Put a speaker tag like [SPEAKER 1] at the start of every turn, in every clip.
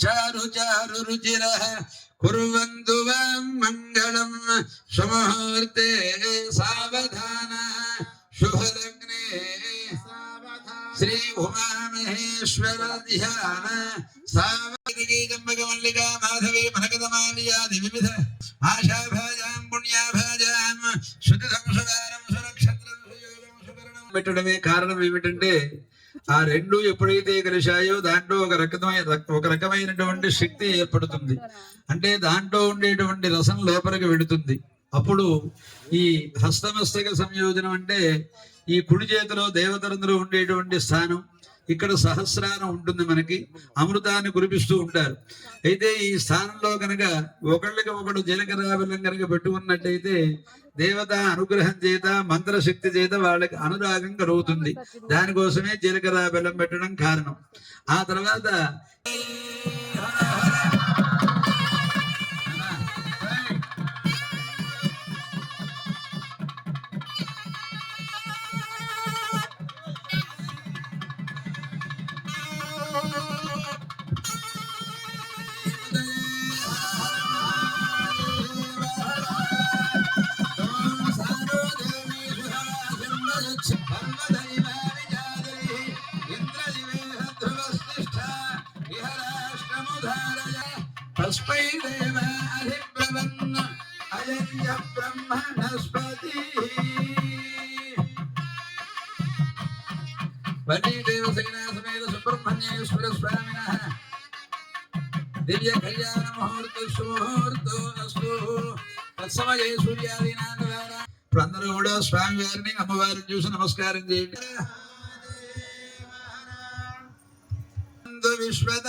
[SPEAKER 1] చారు చారు రుచిర కుర్వంతు మంగళం సుముహూర్తే సావధాన శుభలగ్నే శ్రీ ఉమామహేశ్వర ధ్యాన సావగీజంబక మల్లికా మాధవి మనకదమాలియాది వివిధ ఆశాభాజాం పుణ్యాభాజాం శుద్ధ సంసుదారం సునక్షత్రం సుయోగం సువర్ణం పెట్టడమే కారణం ఏమిటంటే ఆ రెండు ఎప్పుడైతే కలిశాయో దాంట్లో ఒక రకమైన ఒక రకమైనటువంటి శక్తి ఏర్పడుతుంది. అంటే దాంట్లో ఉండేటువంటి రసం లోపలికి వెడుతుంది అప్పుడు ఈ హస్తమస్తక సంయోజనం అంటే ఈ కుడి చేతిలో దేవతలందరూ ఉండేటువంటి స్థానం ఇక్కడ సహస్రానం ఉంటుంది మనకి. అమృతాన్ని కురిపిస్తూ ఉంటారు. అయితే ఈ స్థానంలో కనుక ఒకళ్ళకి ఒకడు జీలకర్ర బెల్లం కనుక పెట్టుకున్నట్టయితే దేవత అనుగ్రహం చేత మంత్రశక్తి చేత వాళ్ళకి అనురాగం కలుగుతుంది. దానికోసమే జీలకర్ర బెల్లం పెట్టడం కారణం. ఆ తర్వాత తస్మై దేవాధిబ్రవన్న అజంజ బ్రహ్మణస్పతి. వన్నీదేవ సేనాసమేత సుబ్రహ్మణ్యేశ్వర స్వామినః. దివ్య కళ్యాణ ముహూర్త సుముహూర్తో అస్తు తత్సమయే సూర్యాదీనాథ ఇప్పుడు అందరూ కూడా స్వామి అమ్మవారిని చూసి నమస్కారం చేయండి. విశ్వత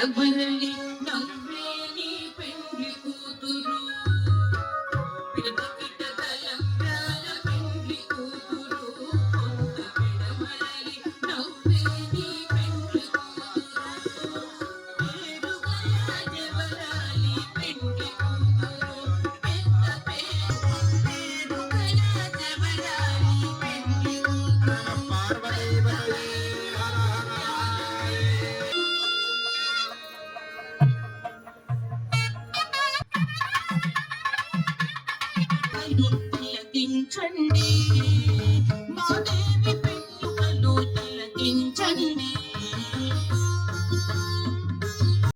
[SPEAKER 2] And when 真谛